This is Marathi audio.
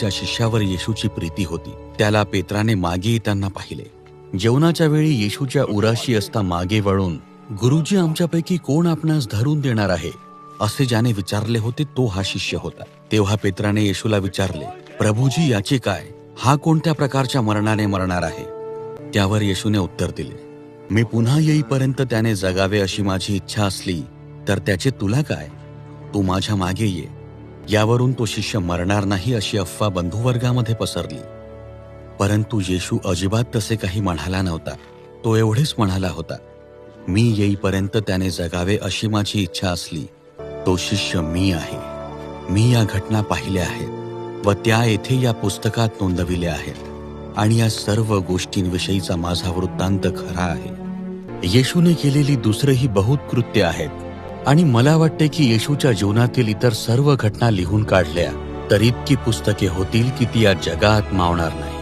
त्या शिष्यावर येशूची प्रीती होती. त्याला पेत्राने मागे येताना पाहिले. जेवणाच्या वेळी येशूच्या उराशी असता मागे वळून गुरुजी आमच्यापैकी कोण आपणास धरून देणार आहे? असे ज्याने विचारले होते तो हा शिष्य होता. तेव्हा पेत्राने येशूला विचारले प्रभूजी याचे काय? हा कोणत्या प्रकारच्या मरणाने मरणार आहे? त्यावर येशूने उत्तर दिले मी पुन्हा येईपर्यंत त्याने जगावे अशी माझी इच्छा असली तर त्याचे तुला काय? तू माझ्या मागे ये. यावरून तो शिष्य मरणार नाही अशी अफवा बंधुवर्गामध्ये पसरली. परंतु येशू अजिबात तसे काही म्हणाला नव्हता. तो एवढेच म्हणाला होता मी येईपर्यंत त्याने जगावे अशी माझी इच्छा असली तो शिष्य मी आहे. मी या घटना पाहिल्या आहेत व त्या येथे या पुस्तकात नोंदविल्या आहेत आणि या सर्व गोष्टींविषयीचा माझा वृत्तांत खरा आहे. येशूने केलेली दुसरेही बहुत कृत्य आहेत. आणि मला वाटते की येशूच्या जीवनातील इतर सर्व घटना लिहून काढल्या तर इतकी पुस्तके होतील की ती या जगात मावणार नाही.